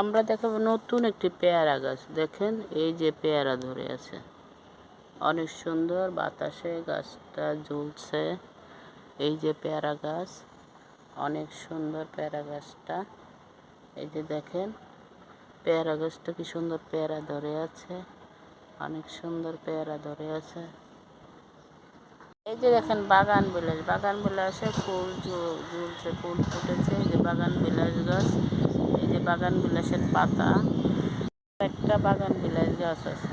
আমরা দেখাবো নতুন একটি পেয়ারা গাছ। দেখেন, এই যে পেয়ারা ধরে আছে। অনেক সুন্দর বাতাসে গাছটা ঝুলছে এই যে পেয়ারা গাছ, অনেক সুন্দর পেয়ারা গাছটা। এই যে দেখেন, পেয়ারা গাছটা কি সুন্দর পেয়ারা ধরে আছে। অনেক সুন্দর পেয়ারা ধরে আছে। এই যে দেখেন, বাগান বিলাস। বাগান বিলাসে ফুল ঝুলছে, ফুল ফুটেছে। এই যে বাগান বিলাস গাছ। বাগান বিলাসের পাতা। একটা বাগান বিলাস গাছ আছে।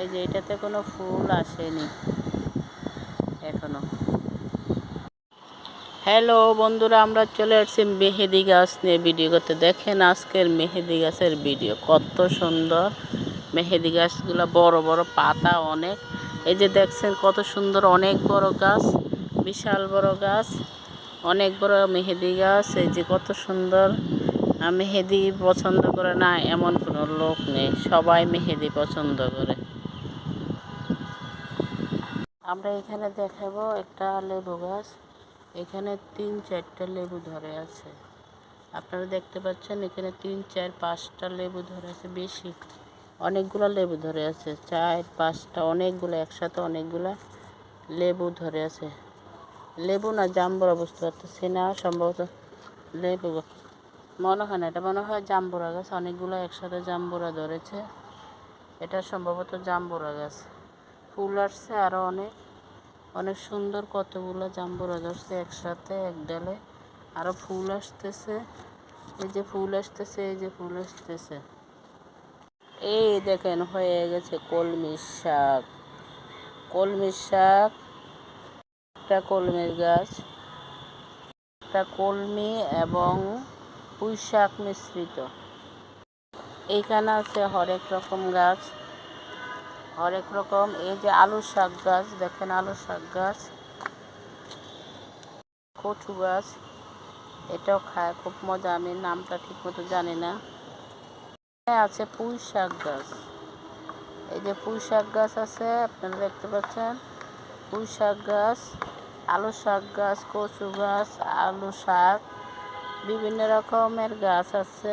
এই যে এটাতে কোনো ফুল আসেনি এখনও। হ্যালো বন্ধুরা, আমরা চলে আসছি মেহেদি গাছ নিয়ে ভিডিও করতে। দেখেন আজকের মেহেদি গাছের ভিডিও কত সুন্দর। মেহেদি গাছগুলো বড় বড় পাতা অনেক। এই যে দেখছেন কত সুন্দর, অনেক বড় গাছ, বিশাল বড় গাছ, অনেক বড় মেহেদি গাছ। এই যে কত সুন্দর। মেহেদি পছন্দ করে না, এমন কোনো লোক নেই। সবাই মেহেদি পছন্দ করে। আমরা এখানে দেখাবো একটা লেবু গাছ। এখানে তিন চারটা লেবু ধরে আছে। আপনারা দেখতে পাচ্ছেন, এখানে তিন, চার, পাঁচটা লেবু ধরে আছে, বেশি। অনেকগুলো লেবু ধরে আছে। চার, পাঁচটা, অনেকগুলো, একসাথে অনেকগুলো লেবু ধরে আছে। লেবু না, জাম্বুরা বুঝতে পারতেছি না সম্ভবত লেবু গাছ। মনে হয় না, এটা মনে হয় জাম্বুরা গাছ, অনেকগুলো একসাথে জাম্বুরা ধরেছে। এটা সম্ভবত জাম্বুরা গাছ। ফুল আসছে আরও অনেক অনেক সুন্দর কতগুলো জাম্বুরা ধরছে একসাথে, এক ডালে। আরও ফুল আসতেছে, এই যে ফুল আসতেছে, এই যে ফুল আসতেছে। এই দেখেন, হয়ে গেছে কলমি শাক। কলমি শাক, একটা কলমির গাছ, একটা কলমি এবং পুঁই শাক মিশ্রিত। এইখানে আছে হরেক রকম গাছ। হরেক রকম, এই যে আলু শাক গাছ, দেখেন আলু শাক গাছ। কচু গাছ, এটাও খায়, খুব মজা, আমি নামটা ঠিক মতো জানি না। আছে পুঁই শাক গাছ। এই যে পুঁই শাক গাছ আছে, আপনারা দেখতে পাচ্ছেন? পুঁই শাক গাছ, আলু শাক গাছ, কচু গাছ, আলু শাক। বিভিন্ন রকমের গাছ আছে।